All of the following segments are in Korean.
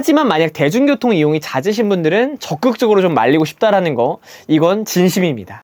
하지만 만약 대중교통 이용이 잦으신 분들은 적극적으로 좀 말리고 싶다라는 거 이건 진심입니다.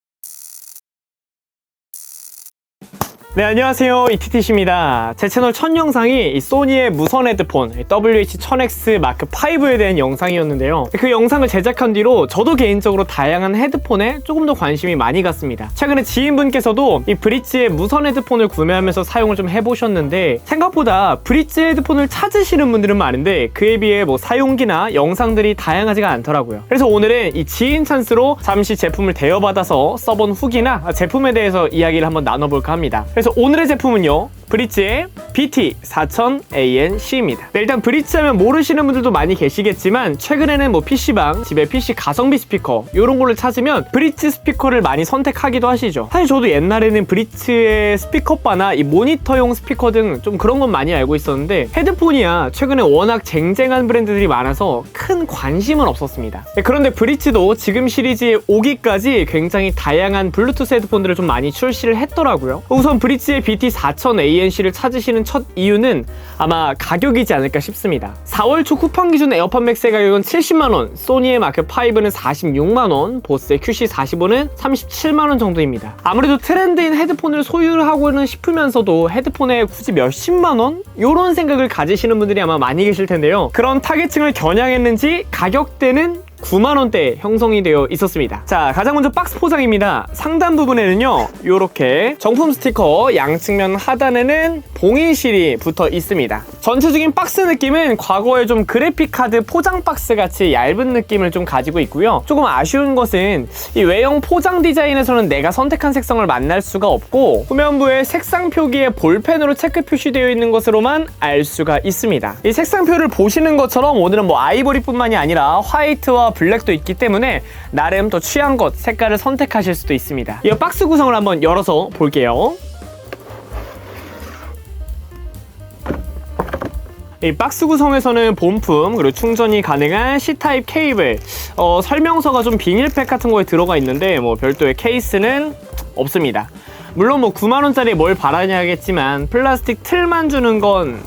네, 안녕하세요. 이티티씨입니다. 제 채널 첫 영상이 이 소니의 무선 헤드폰 WH-1000X 마크 5에 대한 영상이었는데요. 그 영상을 제작한 뒤로 저도 개인적으로 다양한 헤드폰에 조금 더 관심이 많이 갔습니다. 최근에 지인분께서도 이 브릿지의 무선 헤드폰을 구매하면서 사용을 좀 해보셨는데 생각보다 브릿지 헤드폰을 찾으시는 분들은 많은데 그에 비해 뭐 사용기나 영상들이 다양하지가 않더라고요. 그래서 오늘은 이 지인 찬스로 잠시 제품을 대여받아서 써본 후기나 제품에 대해서 이야기를 한번 나눠볼까 합니다. 그래서 오늘의 제품은요. 브릿지의 BT4000ANC입니다. 네, 일단 브릿지 하면 모르시는 분들도 많이 계시겠지만 최근에는 뭐 PC방, 집에 PC 가성비 스피커 이런 거를 찾으면 브릿지 스피커를 많이 선택하기도 하시죠. 사실 저도 옛날에는 브릿지의 스피커바나 이 모니터용 스피커 등 좀 그런 건 많이 알고 있었는데 헤드폰이야 최근에 워낙 쟁쟁한 브랜드들이 많아서 큰 관심은 없었습니다. 네, 그런데 브릿지도 지금 시리즈의 5기까지 굉장히 다양한 블루투스 헤드폰들을 좀 많이 출시를 했더라고요. 우선 브릿지의 BT4000ANC를 찾으시는 첫 이유는 아마 가격이지 않을까 싶습니다. 4월 초 쿠팡 기준 에어팟 맥스의 가격은 70만원, 소니의 마크 5는 46만원, 보스의 QC45는 37만원 정도입니다. 아무래도 트렌드인 헤드폰을 소유하고는 싶으면서도 헤드폰에 굳이 몇십만원? 이런 생각을 가지시는 분들이 아마 많이 계실 텐데요. 그런 타겟층을 겨냥했는지 가격대는 9만원대 형성이 되어 있었습니다. 자, 가장 먼저 박스 포장입니다. 상단 부분에는요, 이렇게 정품 스티커, 양측면 하단에는 봉인실이 붙어 있습니다. 전체적인 박스 느낌은 과거에 좀 그래픽 카드 포장 박스 같이 얇은 느낌을 좀 가지고 있고요. 조금 아쉬운 것은 이 외형 포장 디자인에서는 내가 선택한 색상을 만날 수가 없고 후면부에 색상 표기에 볼펜으로 체크 표시되어 있는 것으로만 알 수가 있습니다. 이 색상표를 보시는 것처럼 오늘은 뭐 아이보리뿐만이 아니라 화이트와 블랙도 있기 때문에 나름 더 취한 것 색깔을 선택하실 수도 있습니다. 이 박스 구성을 한번 열어서 볼게요. 이 박스 구성에서는 본품 그리고 충전이 가능한 C타입 케이블 어, 설명서가 좀 비닐팩 같은 거에 들어가 있는데 뭐 별도의 케이스는 없습니다 물론 뭐 9만원짜리 뭘 바라냐겠지만 플라스틱 틀만 주는 건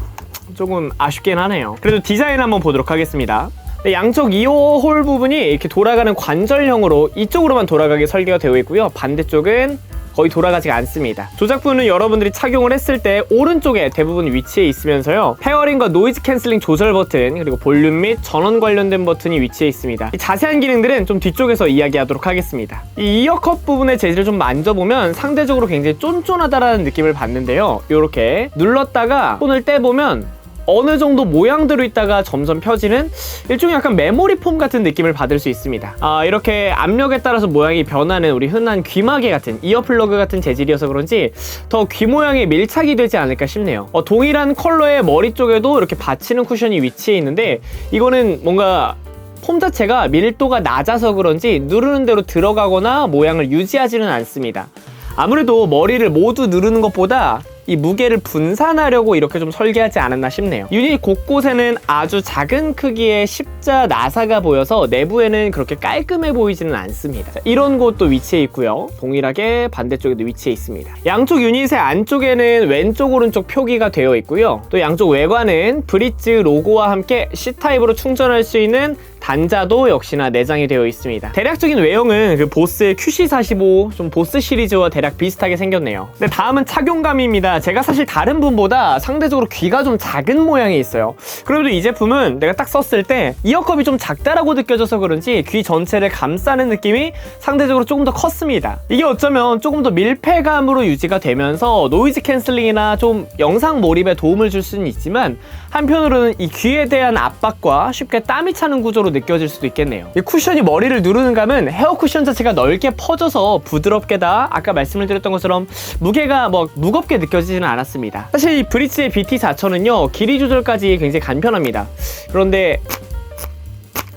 조금 아쉽긴 하네요 그래도 디자인 한번 보도록 하겠습니다 네, 양쪽 2호 홀 부분이 이렇게 돌아가는 관절형으로 이쪽으로만 돌아가게 설계가 되어 있고요 반대쪽은 거의 돌아가지 않습니다. 조작부는 여러분들이 착용을 했을 때 오른쪽에 대부분 위치해 있으면서요. 페어링과 노이즈 캔슬링 조절 버튼 그리고 볼륨 및 전원 관련된 버튼이 위치해 있습니다. 자세한 기능들은 좀 뒤쪽에서 이야기하도록 하겠습니다. 이 이어컵 부분의 재질을 좀 만져보면 상대적으로 굉장히 쫀쫀하다라는 느낌을 받는데요. 이렇게 눌렀다가 손을 떼보면 어느 정도 모양대로 있다가 점점 펴지는 일종의 약간 메모리 폼 같은 느낌을 받을 수 있습니다. 아, 이렇게 압력에 따라서 모양이 변하는 우리 흔한 귀마개 같은 이어플러그 같은 재질이어서 그런지 더 귀 모양이 밀착이 되지 않을까 싶네요. 어, 동일한 컬러의 머리 쪽에도 이렇게 받치는 쿠션이 위치해 있는데 이거는 뭔가 폼 자체가 밀도가 낮아서 그런지 누르는 대로 들어가거나 모양을 유지하지는 않습니다. 아무래도 머리를 모두 누르는 것보다 이 무게를 분산하려고 이렇게 좀 설계하지 않았나 싶네요. 유닛 곳곳에는 아주 작은 크기의 십자 나사가 보여서 내부에는 그렇게 깔끔해 보이지는 않습니다. 이런 곳도 위치해 있고요. 동일하게 반대쪽에도 위치해 있습니다. 양쪽 유닛의 안쪽에는 왼쪽 오른쪽 표기가 되어 있고요. 또 양쪽 외관은 브릿지 로고와 함께 C타입으로 충전할 수 있는 단자도 역시나 내장이 되어 있습니다. 대략적인 외형은 그 보스의 QC45 좀 보스 시리즈와 대략 비슷하게 생겼네요. 네, 다음은 착용감입니다. 제가 사실 다른 분보다 상대적으로 귀가 좀 작은 모양이 있어요. 그래도 이 제품은 내가 딱 썼을 때 이어컵이 좀 작다라고 느껴져서 그런지 귀 전체를 감싸는 느낌이 상대적으로 조금 더 컸습니다. 이게 어쩌면 조금 더 밀폐감으로 유지가 되면서 노이즈 캔슬링이나 좀 영상 몰입에 도움을 줄 수는 있지만 한편으로는 이 귀에 대한 압박과 쉽게 땀이 차는 구조로 느껴질 수도 있겠네요. 이 쿠션이 머리를 누르는 감은 헤어 쿠션 자체가 넓게 퍼져서 부드럽게다 아까 말씀을 드렸던 것처럼 무게가 뭐 무겁게 느껴지지는 않았습니다. 사실 이 브릿지의 BT4000은요 길이 조절까지 굉장히 간편합니다. 그런데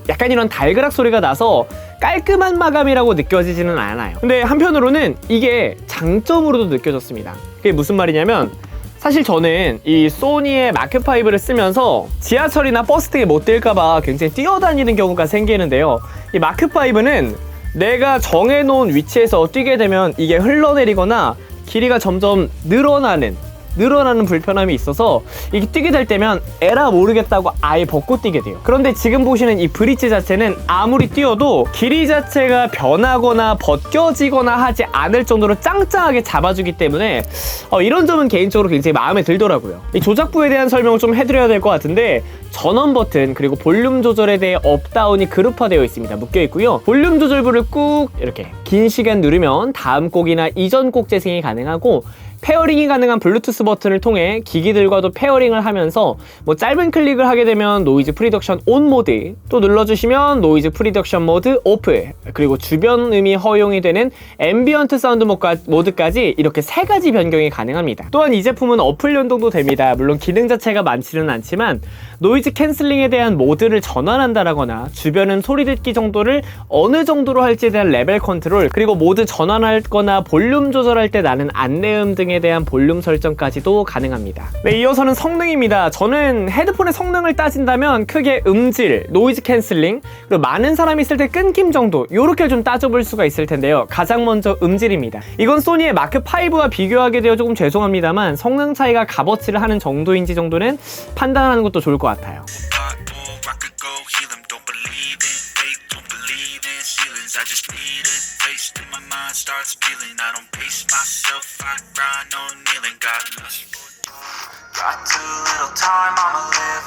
약간 이런 달그락 소리가 나서 깔끔한 마감이라고 느껴지지는 않아요. 근데 한편으로는 이게 장점으로도 느껴졌습니다. 그게 무슨 말이냐면 사실 저는 이 소니의 마크5를 쓰면서 지하철이나 버스 등에 못 뛸까봐 굉장히 뛰어다니는 경우가 생기는데요. 이 마크5는 내가 정해놓은 위치에서 뛰게 되면 이게 흘러내리거나 길이가 점점 늘어나는 늘어나는 불편함이 있어서 이게 뛰게 될 때면 에라 모르겠다고 아예 벗고 뛰게 돼요. 그런데 지금 보시는 이 브릿지 자체는 아무리 뛰어도 길이 자체가 변하거나 벗겨지거나 하지 않을 정도로 짱짱하게 잡아주기 때문에 어, 이런 점은 개인적으로 굉장히 마음에 들더라고요. 이 조작부에 대한 설명을 좀 해드려야 될 것 같은데 전원 버튼 그리고 볼륨 조절에 대해 업다운이 그룹화되어 있습니다. 묶여 있고요. 볼륨 조절부를 꾹 이렇게 긴 시간 누르면 다음 곡이나 이전 곡 재생이 가능하고 페어링이 가능한 블루투스 버튼을 통해 기기들과도 페어링을 하면서 뭐 짧은 클릭을 하게 되면 노이즈 프리덕션 온 모드 또 눌러주시면 노이즈 프리덕션 모드 오프 그리고 주변 음이 허용이 되는 앰비언트 사운드 모드까- 모드까지 이렇게 세 가지 변경이 가능합니다. 또한 이 제품은 어플 연동도 됩니다. 물론 기능 자체가 많지는 않지만 노이즈 캔슬링에 대한 모드를 전환한다라거나 주변음 소리 듣기 정도를 어느 정도로 할지에 대한 레벨 컨트롤 그리고 모드 전환할거나 볼륨 조절할 때 나는 안내음 등에 대한 볼륨 설정까지도 가능합니다. 네, 이어서는 성능입니다. 저는 헤드폰의 성능을 따진다면 크게 음질, 노이즈 캔슬링 그리고 많은 사람이 있을 때 끊김 정도 이렇게 좀 따져볼 수가 있을 텐데요. 가장 먼저 음질입니다. 이건 소니의 마크 5와 비교하게 되어 조금 죄송합니다만 성능 차이가 값어치를 하는 정도인지 정도는 판단하는 것도 좋을 것 같아요. Starts feeling. I don't pace myself, I grind on kneeling. Got lust Got too little time, I'ma live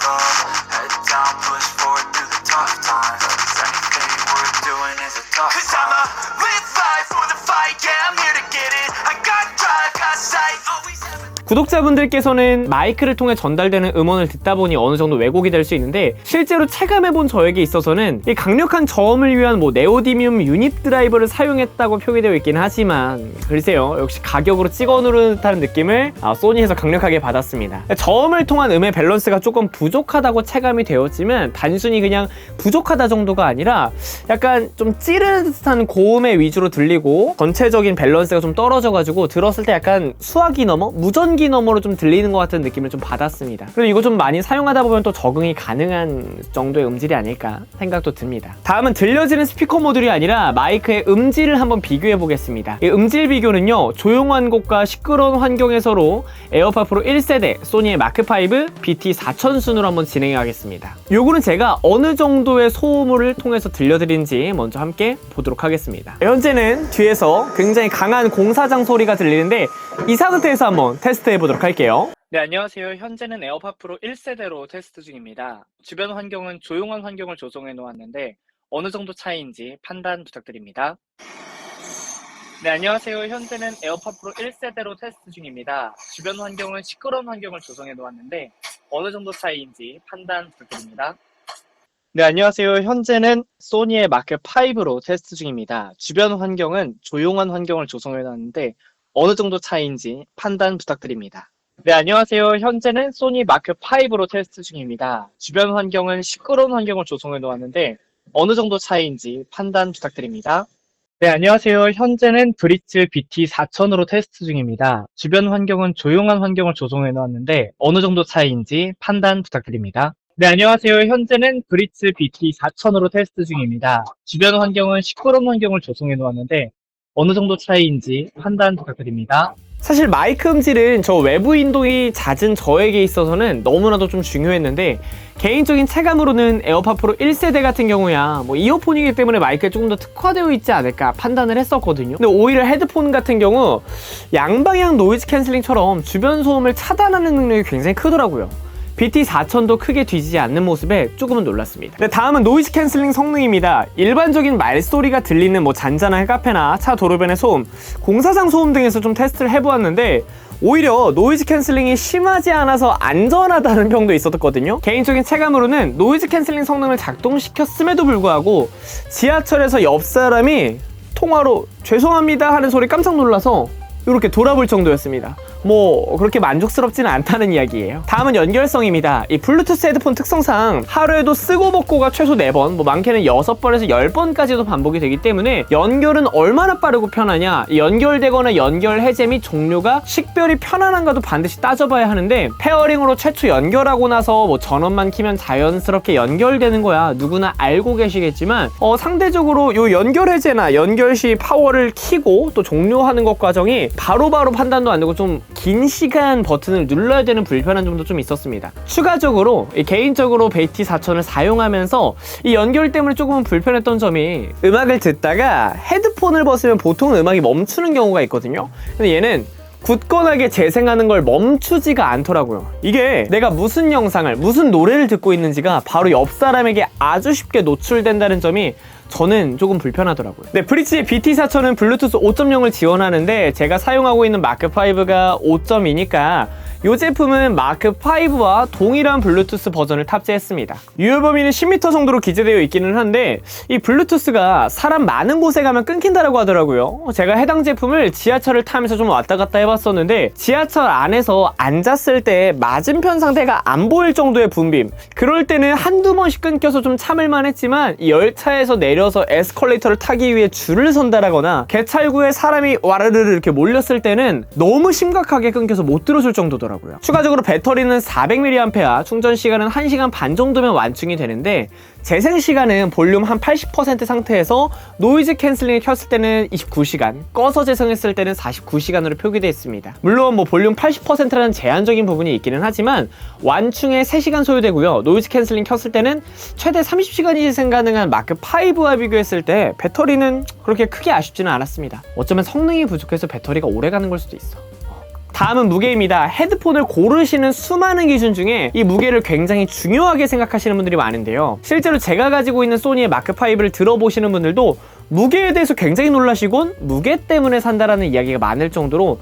구독자분들께서는 마이크를 통해 전달되는 음원을 듣다 보니 어느 정도 왜곡이 될 수 있는데 실제로 체감해본 저에게 있어서는 이 강력한 저음을 위한 뭐 네오디뮴 유닛 드라이버를 사용했다고 표기되어 있긴 하지만 글쎄요 역시 가격으로 찍어 누르는 듯한 느낌을 아, 소니에서 강력하게 받았습니다. 저음을 통한 음의 밸런스가 조금 부족하다고 체감이 되었지만 단순히 그냥 부족하다 정도가 아니라 약간 좀 찌르는 듯한 고음의 위주로 들리고 전체적인 밸런스가 좀 떨어져가지고 들었을 때 약간 수화기 너머 무전 기 너머로 좀 들리는 것 같은 느낌을 좀 받았습니다. 그리고 이거 좀 많이 사용하다 보면 또 적응이 가능한 정도의 음질이 아닐까 생각도 듭니다. 다음은 들려지는 스피커 모듈이 아니라 마이크의 음질을 한번 비교해 보겠습니다. 이 음질 비교는요 조용한 곳과 시끄러운 환경에서로 에어팟 프로 1세대 소니의 마크 5 BT 4000 순으로 한번 진행해 가겠습니다. 요거는 제가 어느 정도의 소음을 통해서 들려드린지 먼저 함께 보도록 하겠습니다. 현재는 뒤에서 굉장히 강한 공사장 소리가 들리는데 이 상태에서 한번 테스트 해 보도록 할게요. 네, 안녕하세요. 현재는 에어팟 프로 1세대로 테스트 중입니다. 주변 환경은 조용한 환경을 조정해 놓았는데 어느 정도 차이인지 판단 부탁드립니다. 네, 안녕하세요. 현재는 에어팟 프로 1세대로 테스트 중입니다. 주변 환경은 시끄러운 환경을 조정해 놓았는데 어느 정도 차이인지 판단 부탁드립니다. 네, 안녕하세요. 현재는 소니의 마크 5로 테스트 중입니다. 주변 환경은 조용한 환경을 조성해 놨는데 어느 정도 차이인지 판단 부탁드립니다. 네, 안녕하세요. 현재는 소니 마크 5로 테스트 중입니다. 주변 환경은 시끄러운 환경을 조성해 놓았는데 어느 정도 차이인지 판단 부탁드립니다. 네, 안녕하세요. 현재는 브릿츠 BT 4000으로 테스트 중입니다. 주변 환경은 조용한 환경을 조성해 놓았는데 어느 정도 차이인지 판단 부탁드립니다. 네, 안녕하세요. 현재는 브릿츠 BT 4000으로 테스트 중입니다. 주변 환경은 시끄러운 환경을 조성해 놓았는데 어느 정도 차이인지 판단 부탁드립니다. 사실 마이크 음질은 저 외부 인동이 잦은 저에게 있어서는 너무나도 좀 중요했는데 개인적인 체감으로는 에어팟 프로 1세대 같은 경우야 뭐 이어폰이기 때문에 마이크에 조금 더 특화되어 있지 않을까 판단을 했었거든요 근데 오히려 헤드폰 같은 경우 양방향 노이즈 캔슬링처럼 주변 소음을 차단하는 능력이 굉장히 크더라고요 BT4000도 크게 뒤지지 않는 모습에 조금은 놀랐습니다. 네, 다음은 노이즈 캔슬링 성능입니다. 일반적인 말소리가 들리는 뭐 잔잔한 카페나 차 도로변의 소음, 공사장 소음 등에서 좀 테스트를 해보았는데 오히려 노이즈 캔슬링이 심하지 않아서 안전하다는 평도 있었거든요. 개인적인 체감으로는 노이즈 캔슬링 성능을 작동시켰음에도 불구하고 지하철에서 옆 사람이 통화로 죄송합니다 하는 소리 깜짝 놀라서 이렇게 돌아볼 정도였습니다. 뭐 그렇게 만족스럽지는 않다는 이야기예요. 다음은 연결성입니다. 이 블루투스 헤드폰 특성상 하루에도 쓰고 먹고가 최소 4번, 뭐 많게는 6번에서 10번까지도 반복이 되기 때문에 연결은 얼마나 빠르고 편하냐 이 연결되거나 연결 해제 및 종료가 식별이 편안한가도 반드시 따져봐야 하는데 페어링으로 최초 연결하고 나서 뭐 전원만 키면 자연스럽게 연결되는 거야 누구나 알고 계시겠지만 어, 상대적으로 요 연결 해제나 연결 시 파워를 키고 또 종료하는 것 과정이 바로바로 판단도 안 되고 좀긴 시간 버튼을 눌러야 되는 불편한 점도 좀 있었습니다. 추가적으로 이 개인적으로 베이티 4000을 사용하면서 이 연결 때문에 조금은 불편했던 점이 음악을 듣다가 헤드폰을 벗으면 보통 음악이 멈추는 경우가 있거든요. 근데 얘는 굳건하게 재생하는 걸 멈추지가 않더라고요. 이게 내가 무슨 영상을, 무슨 노래를 듣고 있는지가 바로 옆 사람에게 아주 쉽게 노출된다는 점이 저는 조금 불편하더라고요. 네, 브릿지의 BT4000은 블루투스 5.0을 지원하는데 제가 사용하고 있는 마크5가 5.2니까 이 제품은 마크5와 동일한 블루투스 버전을 탑재했습니다. 유효 범위는 10m 정도로 기재되어 있기는 한데 이 블루투스가 사람 많은 곳에 가면 끊긴다라고 하더라고요. 제가 해당 제품을 지하철을 타면서 좀 왔다 갔다 해봤었는데 지하철 안에서 앉았을 때 맞은편 상태가 안 보일 정도의 붐빔 그럴 때는 한두 번씩 끊겨서 좀 참을만 했지만 이 열차에서 내려서 에스컬레이터를 타기 위해 줄을 선다라거나 개찰구에 사람이 와르르르 이렇게 몰렸을 때는 너무 심각하게 끊겨서 못 들어줄 정도더라고요. 추가적으로 배터리는 400mAh, 충전 시간은 1시간 반 정도면 완충이 되는데 재생 시간은 볼륨 한 80% 상태에서 노이즈 캔슬링을 켰을 때는 29시간, 꺼서 재생했을 때는 49시간으로 표기되어 있습니다. 물론 뭐 볼륨 80%라는 제한적인 부분이 있기는 하지만 완충에 3시간 소요되고요. 노이즈 캔슬링 켰을 때는 최대 30시간이 재생 가능한 마크 5와 비교했을 때 배터리는 그렇게 크게 아쉽지는 않았습니다. 어쩌면 성능이 부족해서 배터리가 오래 가는 걸 수도 있어. 다음은 무게입니다. 헤드폰을 고르시는 수많은 기준 중에 이 무게를 굉장히 중요하게 생각하시는 분들이 많은데요. 실제로 제가 가지고 있는 소니의 마크5를 들어보시는 분들도 무게에 대해서 굉장히 놀라시곤 무게 때문에 산다라는 이야기가 많을 정도로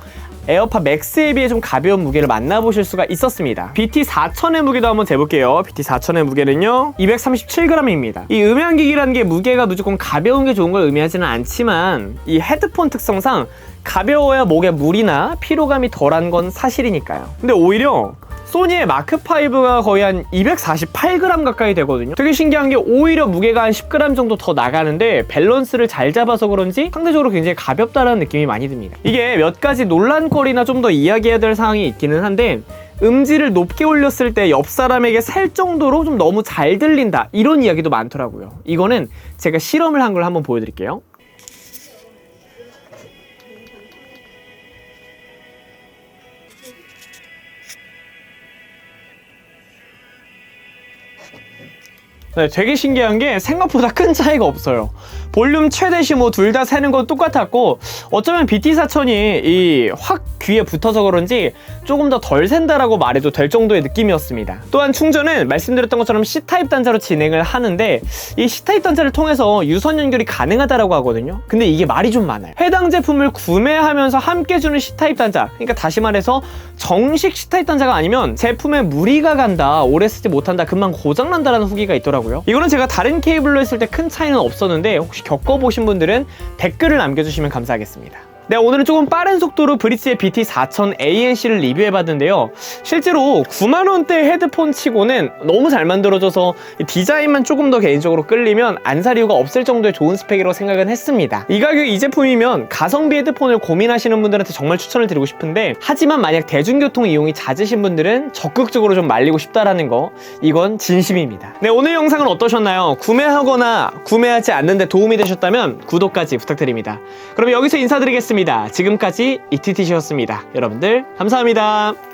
에어팟 맥스에 비해 좀 가벼운 무게를 만나보실 수가 있었습니다. BT4000의 무게도 한번 재볼게요. BT4000의 무게는요, 237g입니다. 이 음향기기라는 게 무게가 무조건 가벼운 게 좋은 걸 의미하지는 않지만 이 헤드폰 특성상 가벼워야 목에 무리나 피로감이 덜한 건 사실이니까요. 근데 오히려 소니의 마크5가 거의 한 248g 가까이 되거든요. 되게 신기한 게 오히려 무게가 한 10g 정도 더 나가는데 밸런스를 잘 잡아서 그런지 상대적으로 굉장히 가볍다는 느낌이 많이 듭니다. 이게 몇 가지 논란거리나 좀 더 이야기해야 될 사항이 있기는 한데 음질을 높게 올렸을 때 옆 사람에게 살 정도로 좀 너무 잘 들린다 이런 이야기도 많더라고요. 이거는 제가 실험을 한 걸 한번 보여드릴게요. 네, 되게 신기한 게 생각보다 큰 차이가 없어요. 볼륨 최대시 뭐둘다 세는 건 똑같았고 어쩌면 BT4000이 이확 귀에 붙어서 그런지 조금 더 덜 센다라고 말해도 될 정도의 느낌이었습니다. 또한 충전은 말씀드렸던 것처럼 C타입 단자로 진행을 하는데 이 C타입 단자를 통해서 유선 연결이 가능하다라고 하거든요. 근데 이게 말이 좀 많아요. 해당 제품을 구매하면서 함께 주는 C타입 단자, 그러니까 다시 말해서 정식 C타입 단자가 아니면 제품에 무리가 간다, 오래 쓰지 못한다, 금방 고장 난다라는 후기가 있더라고요. 이거는 제가 다른 케이블로 했을 때 큰 차이는 없었는데 혹시 겪어보신 분들은 댓글을 남겨주시면 감사하겠습니다. 네, 오늘은 조금 빠른 속도로 브릿지의 BT4000 ANC를 리뷰해봤는데요. 실제로 9만원대 헤드폰 치고는 너무 잘 만들어져서 이 디자인만 조금 더 개인적으로 끌리면 안 살 이유가 없을 정도의 좋은 스펙이라고 생각은 했습니다. 이 가격 이 제품이면 가성비 헤드폰을 고민하시는 분들한테 정말 추천을 드리고 싶은데 하지만 만약 대중교통 이용이 잦으신 분들은 적극적으로 좀 말리고 싶다라는 거 이건 진심입니다. 네, 오늘 영상은 어떠셨나요? 구매하거나 구매하지 않는데 도움이 되셨다면 구독까지 부탁드립니다. 그럼 여기서 인사드리겠 습니다. 지금까지 이티티시였습니다. 여러분들 감사합니다.